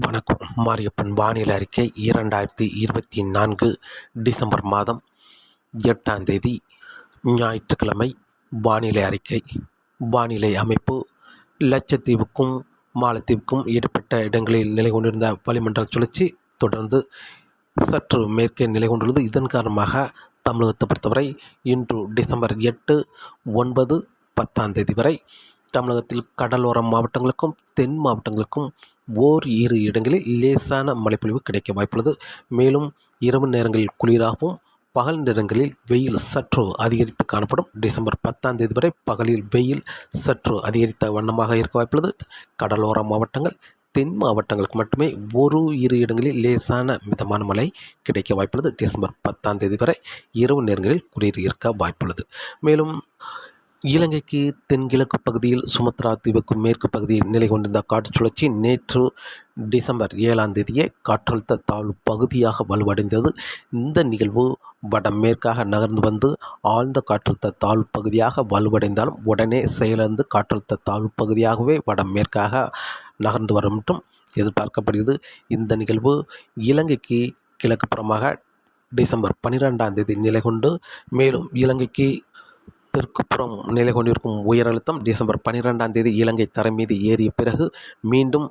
வணக்கம். மாரியப்பன் வானிலை அறிக்கை இரண்டாயிரத்தி இருபத்தி நான்கு டிசம்பர் மாதம் எட்டாம் தேதி ஞாயிற்றுக்கிழமை. வானிலை அறிக்கை. வானிலை அமைப்பு. லட்சத்தீவுக்கும் மாலத்தீவுக்கும் ஈடுபட்ட இடங்களில் நிலை கொண்டிருந்த வளிமண்டல சுழற்சி தொடர்ந்து சற்று மேற்கே நிலை கொண்டுள்ளது. இதன் காரணமாக தமிழகத்தை பொறுத்தவரை இன்று டிசம்பர் எட்டு ஒன்பது பத்தாம் தேதி வரை தமிழகத்தில் கடலோர மாவட்டங்களுக்கும் தென் மாவட்டங்களுக்கும் ஓர் இரு இடங்களில் லேசான மழைப்பொழிவு கிடைக்க வாய்ப்புள்ளது. மேலும் இரவு நேரங்களில் குளிராகவும் பகல் நேரங்களில் வெயில் சற்று அதிகரித்து காணப்படும். டிசம்பர் பத்தாம் தேதி வரை பகலில் வெயில் சற்று அதிகரித்த வண்ணமாக இருக்க வாய்ப்புள்ளது. கடலோர மாவட்டங்கள் தென் மாவட்டங்களுக்கு மட்டுமே ஒரு இரு இடங்களில் லேசான மிதமான மழை கிடைக்க வாய்ப்புள்ளது. டிசம்பர் பத்தாம் தேதி வரை இரவு நேரங்களில் குளிர் இருக்க வாய்ப்புள்ளது. மேலும் இலங்கைக்கு தென்கிழக்கு பகுதியில் சுமத்ரா தீவுக்கு மேற்கு பகுதியில் நிலை கொண்டிருந்த காற்று சுழற்சி நேற்று டிசம்பர் ஏழாம் தேதியே காற்றழுத்த தாழ்வு பகுதியாக வலுவடைந்தது. இந்த நிகழ்வு வடமேற்காக நகர்ந்து வந்து ஆழ்ந்த காற்றழுத்த தாழ்வு பகுதியாக வலுவடைந்தாலும் உடனே செயலிழந்து காற்றழுத்த தாழ்வு பகுதியாகவே வடமேற்காக நகர்ந்து வரும் என்றும் எதிர்பார்க்கப்படுகிறது. இந்த நிகழ்வு இலங்கைக்கு கிழக்கு புறமாக டிசம்பர் பன்னிரெண்டாம் தேதி நிலை கொண்டு மேலும் இலங்கைக்கு தெற்குப்புறம் நிலை கொண்டிருக்கும் உயர் அழுத்தம் டிசம்பர் பன்னிரெண்டாம் தேதி இலங்கை தரை மீது ஏறிய பிறகு மீண்டும்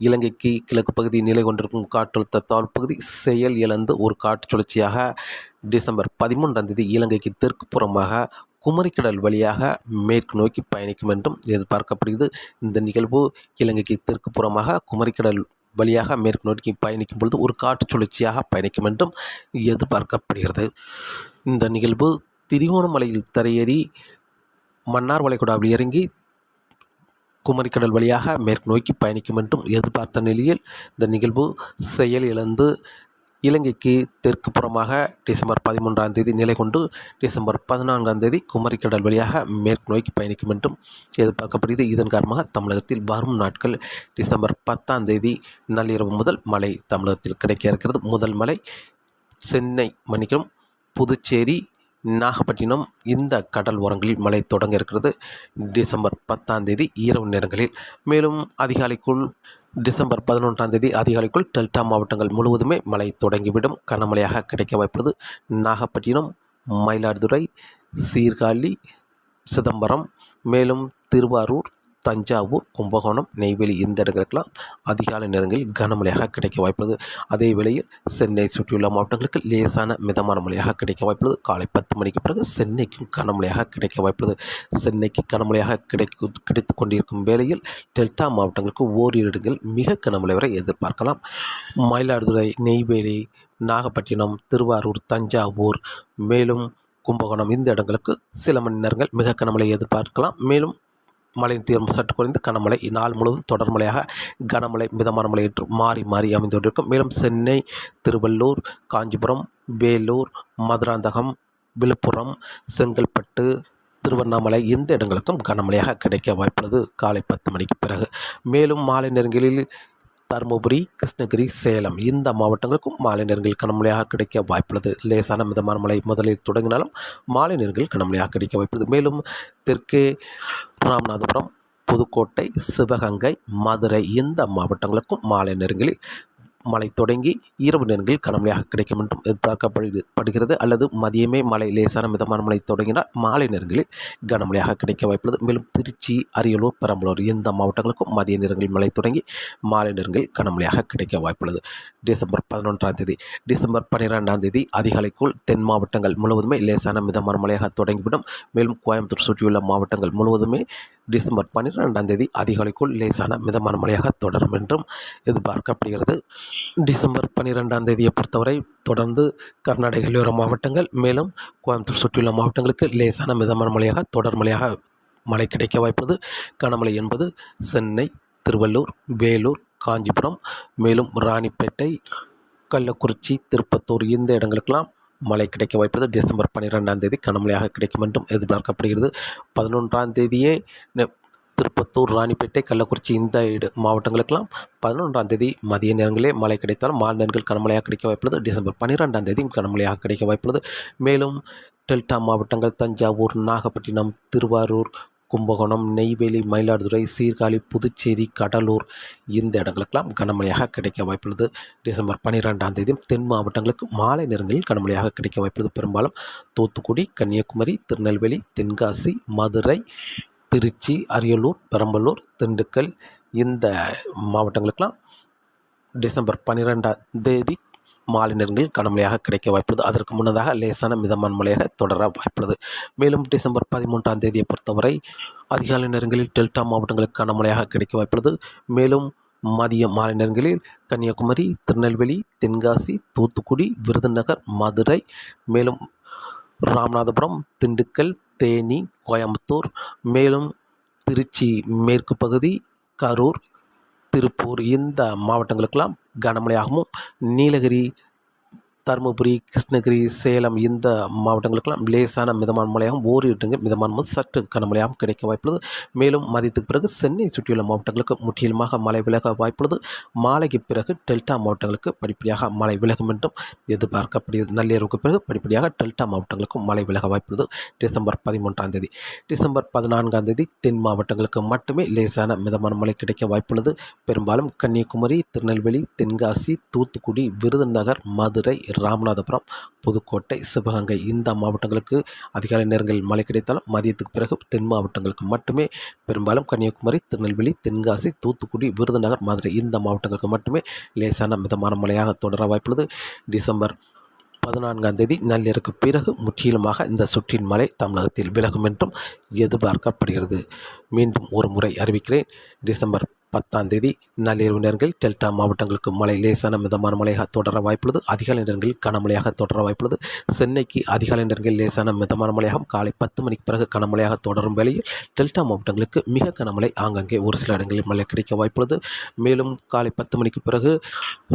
இலங்கைக்கு கிழக்கு பகுதி நிலை கொண்டிருக்கும் காற்றழுத்த தாழ் பகுதி செயல் இழந்து ஒரு காற்று சுழற்சியாக டிசம்பர் பதிமூன்றாம் தேதி இலங்கைக்கு தெற்கு புறமாக குமரிக்கடல் வழியாக மேற்கு நோக்கி பயணிக்கும் என்றும் எதிர்பார்க்கப்படுகிறது. இந்த நிகழ்வு இலங்கைக்கு தெற்கு புறமாக குமரிக்கடல் வழியாக மேற்கு நோக்கி பயணிக்கும் பொழுது ஒரு காற்று சுழற்சியாக பயணிக்கும் என்றும் எதிர்பார்க்கப்படுகிறது. இந்த நிகழ்வு திரிகோணமலையில் தரையேறி மன்னார் வளைகுடாவில் இறங்கி குமரிக்கடல் வழியாக மேற்கு நோக்கி பயணிக்கும் என்றும் எதிர்பார்த்த நிலையில் இந்த நிகழ்வு செயல் இழந்து இலங்கைக்கு தெற்கு புறமாக டிசம்பர் பதிமூன்றாம் தேதி நிலை கொண்டு டிசம்பர் பதினான்காம் தேதி குமரிக்கடல் வழியாக மேற்கு நோக்கி பயணிக்கும் என்றும் எதிர்பார்க்கப்படுகிறது. இதன் காரணமாக தமிழகத்தில் வரும் நாட்கள் டிசம்பர் பத்தாம் தேதி நள்ளிரவு முதல் மழை தமிழகத்தில் கிடைக்க இருக்கிறது. முதல் மழை சென்னை மன்னிக்கணும். புதுச்சேரி நாகப்பட்டினம் இந்த கடல் ஓரங்களில் மழை தொடங்க இருக்கிறது. டிசம்பர் பத்தாம் தேதி இரவு நேரங்களில். மேலும் அதிகாலைக்குள் டிசம்பர் பதினொன்றாம் தேதி அதிகாலைக்குள் டெல்டா மாவட்டங்கள் முழுவதுமே மழை தொடங்கிவிடும். கனமழையாக கிடைக்க வாய்ப்புள்ளது. நாகப்பட்டினம் மயிலாடுதுறை சீர்காழி சிதம்பரம் மேலும் திருவாரூர் தஞ்சாவூர் கும்பகோணம் நெய்வேலி இந்த இடங்களுக்கெல்லாம் அதிகாலை நேரங்களில் கனமழையாக கிடைக்க வாய்ப்புள்ளது. அதே வேளையில் சென்னை சுற்றியுள்ள மாவட்டங்களுக்கு லேசான மிதமான மழையாக கிடைக்க வாய்ப்புள்ளது. காலை பத்து மணிக்கு பிறகு சென்னைக்கும் கனமழையாக கிடைக்க வாய்ப்புள்ளது. சென்னைக்கு கனமழையாக கிடைக்க கிடைத்து கொண்டிருக்கும் வேளையில் டெல்டா மாவட்டங்களுக்கு ஓரிரு இடங்கள் மிக கனமழை வரை எதிர்பார்க்கலாம். மயிலாடுதுறை நெய்வேலி நாகப்பட்டினம் திருவாரூர் தஞ்சாவூர் மேலும் கும்பகோணம் இந்த இடங்களுக்கு சில மணி நேரங்கள் மிக கனமழை எதிர்பார்க்கலாம். மேலும் மழையின் தீவிரம் சற்று குறைந்து கனமழை. நாள் முழுவதும் தொடர் மழையாக கனமழை மிதமான மழை என்று மாறி மாறி அமைந்து கொண்டிருக்கும். மேலும் சென்னை திருவள்ளூர் காஞ்சிபுரம் வேலூர் மதுராந்தகம் விழுப்புரம் செங்கல்பட்டு திருவண்ணாமலை இந்த இடங்களுக்கும் கனமழையாக கிடைக்க வாய்ப்புள்ளது. காலை பத்து மணிக்கு பிறகு. மேலும் மாலை நேரங்களில் தருமபுரி கிருஷ்ணகிரி சேலம் இந்த மாவட்டங்களுக்கும் மாலை நேரங்களில் கனமழையாக கிடைக்க வாய்ப்புள்ளது. லேசான மிதமான மழை முதலில் தொடங்கினாலும் மாலை நேரங்களில் கனமழையாக கிடைக்க வாய்ப்புள்ளது. மேலும் தெற்கே ராமநாதபுரம் புதுக்கோட்டை சிவகங்கை மதுரை இந்த மாவட்டங்களுக்கும் மாலை நேரங்களில் மழை தொடங்கி இரவு நேரங்களில் கனமழையாக கிடைக்கும் என்றும் எதிர்பார்க்கப்படுகிறது படுகிறது அல்லது மதியமே மழை லேசான மிதமான மழை தொடங்கினால் மாலை நேரங்களில் கனமழையாக கிடைக்க வாய்ப்புள்ளது. மேலும் திருச்சி அரியலூர் பெரம்பலூர் இந்த மாவட்டங்களுக்கும் மதிய நேரங்களில் மழை தொடங்கி மாலை நேரங்களில் கனமழையாக கிடைக்க வாய்ப்புள்ளது. டிசம்பர் பதினொன்றாம் தேதி டிசம்பர் பன்னிரெண்டாம் தேதி அதிகாலைக்குள் தென் மாவட்டங்கள் முழுவதுமே லேசான மிதமான மழையாக தொடங்கிவிடும். மேலும் கோயம்புத்தூர் சுற்றியுள்ள மாவட்டங்கள் முழுவதுமே டிசம்பர் பன்னிரெண்டாம் தேதி அதிகாலைக்குள் லேசான மிதமான மழையாக தொடரும் என்றும் எதிர்பார்க்கப்படுகிறது. டிசம்பர் பன்னிரெண்டாம் தேதியை பொறுத்தவரை தொடர்ந்து கர்நாடக எல்லோர மாவட்டங்கள் மேலும் கோயம்புத்தூர் சுற்றியுள்ள மாவட்டங்களுக்கு லேசான மிதமான மழையாக தொடர் மழையாக மழை கிடைக்க வாய்ப்பது கனமழை என்பது சென்னை திருவள்ளூர் வேலூர் காஞ்சிபுரம் மேலும் ராணிப்பேட்டை கள்ளக்குறிச்சி திருப்பத்தூர் இந்த இடங்களுக்கெல்லாம் மழை கிடைக்க வாய்ப்பது டிசம்பர் பன்னிரெண்டாம் தேதி கனமழையாக கிடைக்கும் என்றும் எதிர்பார்க்கப்படுகிறது. பதினொன்றாம் தேதியே திருப்பத்தூர் ராணிப்பேட்டை கள்ளக்குறிச்சி இந்த இடு மாவட்டங்களுக்கெல்லாம் பதினொன்றாம் தேதி மதிய நேரங்களே மழை கிடைத்தாலும் மாலை நேரங்கள் கனமழையாக கிடைக்க வாய்ப்புள்ளது. டிசம்பர் பன்னிரெண்டாம் தேதியும் கனமழையாக கிடைக்க வாய்ப்புள்ளது. மேலும் டெல்டா மாவட்டங்கள் தஞ்சாவூர் நாகப்பட்டினம் திருவாரூர் கும்பகோணம் நெய்வேலி மயிலாடுதுறை சீர்காழி புதுச்சேரி கடலூர் இந்த இடங்களுக்கெல்லாம் கனமழையாக கிடைக்க வாய்ப்புள்ளது. டிசம்பர் பன்னிரெண்டாம் தேதி தென் மாவட்டங்களுக்கு மாலை நேரங்களில் கனமழையாக கிடைக்க வாய்ப்புள்ளது. பெரும்பாலும் தூத்துக்குடி கன்னியாகுமரி திருநெல்வேலி தென்காசி மதுரை திருச்சி அரியலூர் பெரம்பலூர் திண்டுக்கல் இந்த மாவட்டங்களுக்கெல்லாம் டிசம்பர் பன்னிரெண்டாம் தேதி மாலை நேரங்களில் கனமழையாக கிடைக்க வாய்ப்புள்ளது. அதற்கு முன்னதாக லேசான மிதமான மழையாக தொடர வாய்ப்புள்ளது. மேலும் டிசம்பர் பதிமூன்றாம் தேதியை பொறுத்தவரை அதிகாலை நேரங்களில் டெல்டா மாவட்டங்களுக்கு கனமழையாக கிடைக்க வாய்ப்புள்ளது. மேலும் மதிய மாலை நேரங்களில் கன்னியாகுமரி திருநெல்வேலி தென்காசி தூத்துக்குடி விருதுநகர் மதுரை மேலும் ராமநாதபுரம் திண்டுக்கல் தேனி கோயம்புத்தூர் மேலும் திருச்சி மேற்கு பகுதி கரூர் திருப்பூர் இந்த மாவட்டங்களுக்கெல்லாம் கனமழையாகவும் நீலகிரி தருமபுரி கிருஷ்ணகிரி சேலம் இந்த மாவட்டங்களுக்கெல்லாம் லேசான மிதமான மழையாகவும் ஓரிரு இடங்கள் மிதமான முதல் சற்று கனமழையாகவும் கிடைக்க வாய்ப்புள்ளது. மேலும் மதியத்துக்கு பிறகு சென்னை சுற்றியுள்ள மாவட்டங்களுக்கு முற்றிலுமாக மழை விலக வாய்ப்புள்ளது. மாலைக்கு பிறகு டெல்டா மாவட்டங்களுக்கு படிப்படியாக மழை விலகும் என்றும் எதிர்பார்க்கப்படுகிறது. நள்ளிரவுக்கு பிறகு படிப்படியாக டெல்டா மாவட்டங்களுக்கும் மழை விலக வாய்ப்புள்ளது. டிசம்பர் பதிமூன்றாம் தேதி. டிசம்பர் பதினான்காம் தேதி தென் மாவட்டங்களுக்கு மட்டுமே லேசான மிதமான மழை கிடைக்க வாய்ப்புள்ளது. பெரும்பாலும் கன்னியாகுமரி திருநெல்வேலி தென்காசி தூத்துக்குடி விருதுநகர் மதுரை ராமநாதபுரம் புதுக்கோட்டை சிவகங்கை. இந்த மாவட்டங்களுக்கு அதிகாலை நேரங்களில் மழை கிடைத்தாலும் மதியத்துக்கு பிறகு தென் மாவட்டங்களுக்கு மட்டுமே பெரும்பாலும் கன்னியாகுமரி திருநெல்வேலி தென்காசி தூத்துக்குடி விருதுநகர் மதுரை. இந்த மாவட்டங்களுக்கு மட்டுமே லேசான மிதமான மழையாக தொடர வாய்ப்புள்ளது. டிசம்பர் பதினான்காம் தேதி நள்ளிரவுக்கு பிறகு முற்றிலுமாக இந்த சுற்றின் மழை தமிழகத்தில் விலகும் என்றும் எதிர்பார்க்கப்படுகிறது. மீண்டும் ஒரு முறை அறிவிக்கிறேன். டிசம்பர் பத்தாம் தேதி நள்ளிரவு நேரங்களில் டெல்டா மாவட்டங்களுக்கு மழை லேசான மிதமான மழையாக தொடர வாய்ப்புள்ளது. அதிகாலை நேரங்களில் கனமழையாக தொடர வாய்ப்புள்ளது. சென்னைக்கு அதிகாலை நேரங்களில் லேசான மிதமான மழையாகவும் காலை பத்து மணிக்கு பிறகு கனமழையாக தொடரும் வேளையில் டெல்டா மாவட்டங்களுக்கு மிக கனமழை ஆங்காங்கே ஒரு சில இடங்களில் மழை கிடைக்க வாய்ப்புள்ளது. மேலும் காலை பத்து மணிக்கு பிறகு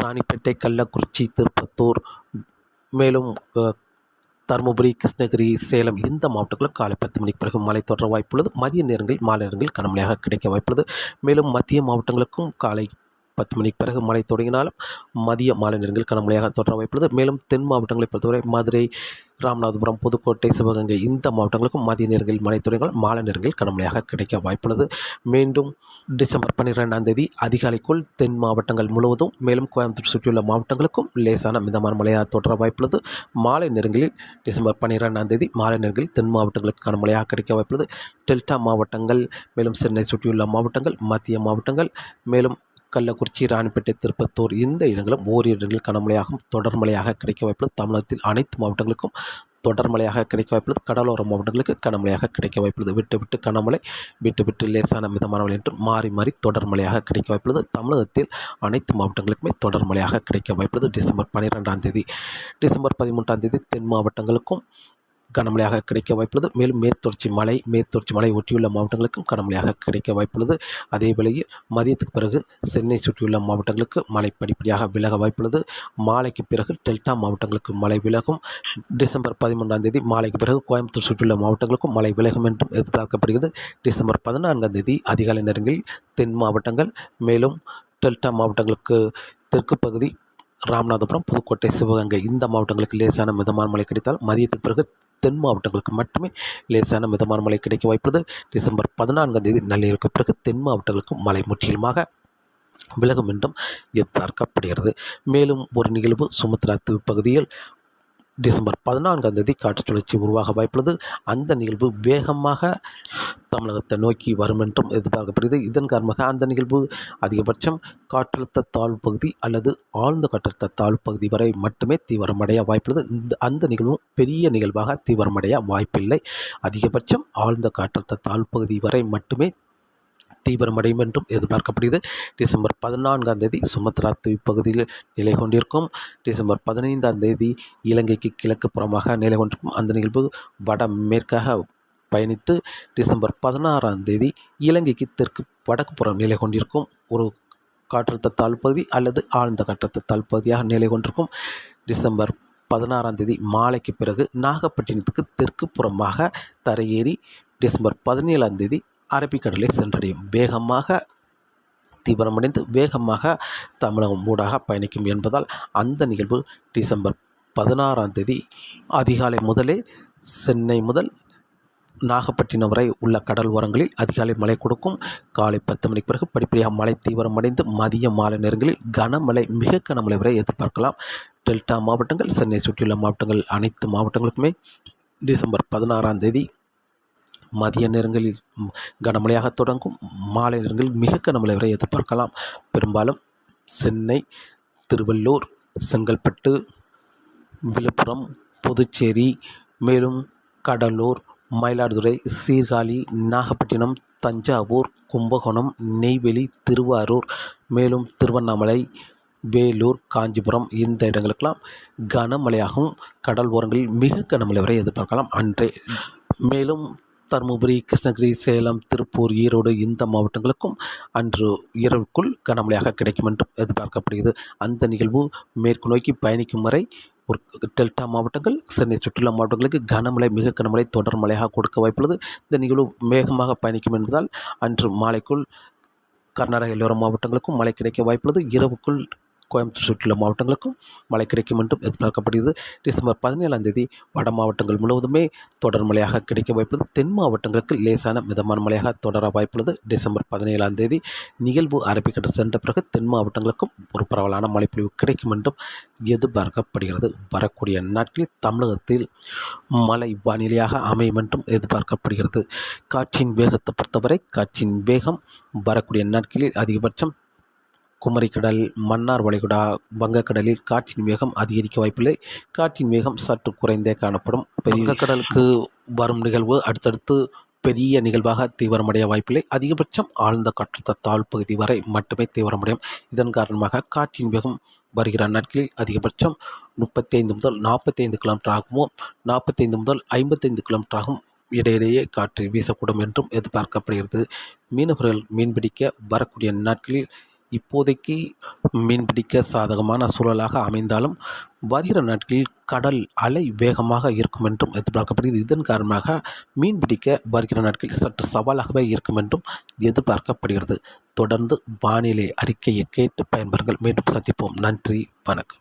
ராணிப்பேட்டை கள்ளக்குறிச்சி திருப்பத்தூர் மேலும் தருமபுரி கிருஷ்ணகிரி சேலம் இந்த மாவட்டங்களும் காலை பத்து மணிக்கு பிறகு மழை தொடர வாய்ப்புள்ளது. மதிய நேரங்களில் மாலை நேரங்களில் கனமழையாக கிடைக்க வாய்ப்புள்ளது. மேலும் மத்திய மாவட்டங்களுக்கும் காலை பத்து மணிக்கு பிறகு மழை தொடங்கினாலும் மதிய மாலை நேரங்களில் கனமழையாக தொடர வாய்ப்புள்ளது. மேலும் தென் மாவட்டங்களை பொறுத்தவரை மதுரை ராமநாதபுரம் புதுக்கோட்டை சிவகங்கை இந்த மாவட்டங்களுக்கும் மதிய நேரங்களில் மழை தொடங்கினால் மாலை நேரங்களில் கனமழையாக கிடைக்க வாய்ப்புள்ளது. மீண்டும் டிசம்பர் பன்னிரெண்டாம் தேதி அதிகாலைக்குள் தென் மாவட்டங்கள் முழுவதும் மேலும் கோயம்புத்தூர் சுற்றியுள்ள மாவட்டங்களுக்கும் லேசான மிதமான மழையாக தொடர வாய்ப்புள்ளது. மாலை நேரங்களில் டிசம்பர் பன்னிரெண்டாம் தேதி மாலை நேரங்களில் தென் மாவட்டங்களுக்கு கனமழையாக கிடைக்க வாய்ப்புள்ளது. டெல்டா மாவட்டங்கள் மேலும் சென்னை சுற்றியுள்ள மாவட்டங்கள் மத்திய மாவட்டங்கள் மேலும் கள்ளக்குறிச்சி ராணிப்பேட்டை திருப்பத்தூர் இந்த இடங்களும் ஓரிரு இடங்களில் கனமழையாகவும் தொடர் மழையாக கிடைக்க வாய்ப்புள்ளது. தமிழகத்தில் அனைத்து மாவட்டங்களுக்கும் தொடர் மழையாக கிடைக்க வாய்ப்புள்ளது. கடலோர மாவட்டங்களுக்கு கனமழையாக கிடைக்க வாய்ப்புள்ளது. விட்டு விட்டு கனமழை விட்டு விட்டு லேசான மிதமான மழை என்று மாறி மாறி தொடர் மழையாக கிடைக்க வாய்ப்புள்ளது. தமிழகத்தில் அனைத்து மாவட்டங்களுக்குமே தொடர் மழையாக கிடைக்க வாய்ப்புள்ளது. டிசம்பர் பன்னிரெண்டாம் தேதி டிசம்பர் பதிமூன்றாம் தேதி தென் மாவட்டங்களுக்கும் கனமழையாக கிடைக்க வாய்ப்புள்ளது. மேலும் மேற்தொடர்ச்சி மலை மேற்தொடர்ச்சி மலை ஒட்டியுள்ள மாவட்டங்களுக்கும் கனமழையாக கிடைக்க வாய்ப்புள்ளது. அதே வேளையில் மதியத்துக்கு பிறகு சென்னை சுற்றியுள்ள மாவட்டங்களுக்கு மழை படிப்படியாக விலக வாய்ப்புள்ளது. மாலைக்கு பிறகு டெல்டா மாவட்டங்களுக்கு மழை விலகும். டிசம்பர் பதிமூன்றாம் தேதி மாலைக்கு பிறகு கோயம்புத்தூர் சுற்றியுள்ள மாவட்டங்களுக்கும் மழை விலகும் என்றும் எதிர்பார்க்கப்படுகிறது. டிசம்பர் பதினான்காம் தேதி அதிகாலை நேரங்களில் தென் மாவட்டங்கள் மேலும் டெல்டா மாவட்டங்களுக்கு தெற்கு பகுதி ராமநாதபுரம் புதுக்கோட்டை சிவகங்கை இந்த மாவட்டங்களுக்கு லேசான மிதமான மழை கிடைத்தால் மதியத்துக்கு பிறகு தென் மாவட்டங்களுக்கு மட்டுமே லேசான மிதமான மழை கிடைக்க வாய்ப்புள்ளது. டிசம்பர் பதினான்காம் தேதி நள்ளிரவுக்கு பிறகு தென் மாவட்டங்களுக்கும் மழை முற்றிலுமாக விலகும் என்றும் எதிர்பார்க்கப்படுகிறது. மேலும் ஒரு நிகழ்வு சுமத்ரா தீவு பகுதியில் டிசம்பர் பதினான்காம் தேதி காற்று சுழற்சி உருவாக வாய்ப்புள்ளது. அந்த நிகழ்வு வேகமாக தமிழகத்தை நோக்கி வரும் என்றும் எதிர்பார்க்கப்படுகிறது. இதன் காரணமாக அந்த நிகழ்வு அதிகபட்சம் காற்றழுத்த தாழ்வு பகுதி அல்லது ஆழ்ந்த காற்றழுத்த தாழ்வு பகுதி வரை மட்டுமே தீவிரமடைய வாய்ப்புள்ளது. இந்த அந்த நிகழ்வும் பெரிய நிகழ்வாக தீவிரமடைய வாய்ப்பில்லை. அதிகபட்சம் ஆழ்ந்த காற்றழுத்த தாழ்வு பகுதி வரை மட்டுமே தீவிரமடையும் என்றும் எதிர்பார்க்கப்படுகிறது. டிசம்பர் பதினான்காம் தேதி சுமத்ரா தீவு பகுதியில் நிலை கொண்டிருக்கும். டிசம்பர் பதினைந்தாம் தேதி இலங்கைக்கு கிழக்கு புறமாக நிலை கொண்டிருக்கும். அந்த நிகழ்வு வட மேற்காக பயணித்து டிசம்பர் பதினாறாம் தேதி இலங்கைக்கு தெற்கு வடக்கு புறம் நிலை கொண்டிருக்கும். ஒரு காற்றழுத்த தாழ்வு பகுதி அல்லது ஆழ்ந்த காற்றழுத்த தாழ்வு பகுதியாக நிலை கொண்டிருக்கும். டிசம்பர் பதினாறாம் தேதி மாலைக்கு பிறகு நாகப்பட்டினத்துக்கு தெற்கு புறமாக தரையேறி டிசம்பர் பதினேழாம் தேதி அரபிக்கடலை சென்றடையும். வேகமாக தீவிரமடைந்து வேகமாக தமிழகம் ஊடாக பயணிக்கும் என்பதால் அந்த நிகழ்வு டிசம்பர் பதினாறாம் தேதி அதிகாலை முதலே சென்னை முதல் நாகப்பட்டினம் வரை உள்ள கடல் ஓரங்களில் அதிகாலை மழை கொடுக்கும். காலை பத்து மணிக்கு பிறகு படிப்படியாக மழை தீவிரமடைந்து மதிய மாலை நேரங்களில் கனமழை மிக கனமழை வரை எதிர்பார்க்கலாம். டெல்டா மாவட்டங்கள் சென்னை சுற்றியுள்ள மாவட்டங்கள் அனைத்து மாவட்டங்களுக்குமே டிசம்பர் பதினாறாம் தேதி மதிய நேரங்களில் கனமழையாக தொடங்கும் மாலை நேரங்களில் மிக கனமழை வரை எதிர்பார்க்கலாம். பெரும்பாலும் சென்னை திருவள்ளூர் செங்கல்பட்டு விழுப்புரம் புதுச்சேரி மேலும் கடலூர் மயிலாடுதுறை சீர்காழி நாகப்பட்டினம் தஞ்சாவூர் கும்பகோணம் நெய்வேலி திருவாரூர் மேலும் திருவண்ணாமலை வேலூர் காஞ்சிபுரம் இந்த இடங்களுக்கெல்லாம் கனமழையாகவும் கடல் ஓரங்களில் மிக கனமழை வரை எதிர்பார்க்கலாம். அன்றே மேலும் தருமபுரி கிருஷ்ணகிரி சேலம் திருப்பூர் ஈரோடு இந்த மாவட்டங்களுக்கும் அன்று இரவுக்குள் கனமழையாக கிடைக்கும் என்றும் எதிர்பார்க்கப்படுகிறது. அந்த நிகழ்வு மேற்கு நோக்கி பயணிக்கும் வரை ஒரு டெல்டா மாவட்டங்கள் சென்னை சுற்றுலா மாவட்டங்களுக்கு கனமழை மிக கனமழை தொடர் மழையாக கொடுக்க வாய்ப்புள்ளது. இந்த நிகழ்வு வேகமாக பயணிக்கும் என்பதால் அன்று மாலைக்குள் கர்நாடக எல்லோர மாவட்டங்களுக்கும் மழை கிடைக்க வாய்ப்புள்ளது. இரவுக்குள் கோயம்புத்தூர் சுற்றியுள்ள மாவட்டங்களுக்கும் மழை கிடைக்கும் என்றும் எதிர்பார்க்கப்படுகிறது. டிசம்பர் பதினேழாம் தேதி வட மாவட்டங்கள் முழுவதுமே தொடர் மழையாக கிடைக்க வாய்ப்புள்ளது. தென் மாவட்டங்களுக்கு லேசான மிதமான மழையாக தொடர வாய்ப்புள்ளது. டிசம்பர் பதினேழாம் தேதி நிகழ்வு அரபிக்கடல் சென்ற பிறகு தென் மாவட்டங்களுக்கும் ஒரு பரவலான மழைப்பொழிவு கிடைக்கும் என்றும் எதிர்பார்க்கப்படுகிறது. வரக்கூடிய நாட்களில் தமிழகத்தில் மழை வானிலையாக அமையும் என்றும் எதிர்பார்க்கப்படுகிறது. காற்றின் வேகத்தை பொறுத்தவரை காற்றின் வேகம் வரக்கூடிய நாட்களில் அதிகபட்சம் குமரிக்கடல் மன்னார் வளைகுடா வங்கக்கடலில் காற்றின் வேகம் அதிகரிக்க வாய்ப்பில்லை. காற்றின் வேகம் சற்று குறைந்தே காணப்படும். வங்கக்கடலுக்கு வரும் நிகழ்வு அடுத்தடுத்து பெரிய நிகழ்வாக தீவிரமடைய வாய்ப்பில்லை. அதிகபட்சம் ஆழ்ந்த காற்றழுத்த தாழ் பகுதி வரை மட்டுமே தீவிரமடையும். இதன் காரணமாக காற்றின் வேகம் வருகிற நாட்களில் அதிகபட்சம் முப்பத்தைந்து முதல் நாற்பத்தைந்து கிலோமீட்டர் ஆகவும் நாற்பத்தைந்து முதல் ஐம்பத்தைந்து கிலோமீட்டர் ஆகும். இடையிடையே காற்று வீசக்கூடும் என்றும் எதிர்பார்க்கப்படுகிறது. மீனவர்கள் மீன்பிடிக்க வரக்கூடிய நாட்களில் இப்போதைக்கு மீன்பிடிக்க சாதகமான சூழலாக அமைந்தாலும் வருகிற நாட்களில் கடல் அலை வேகமாக இருக்கும் என்றும் எதிர்பார்க்கப்படுகிறது. இதன் காரணமாக மீன்பிடிக்க வருகிற நாட்களில் சற்று சவாலாகவே இருக்கும் என்றும் எதிர்பார்க்கப்படுகிறது. தொடர்ந்து வானிலை அறிக்கையை கேட்டு பயன்பெறுங்கள். மீண்டும் சந்திப்போம். நன்றி. வணக்கம்.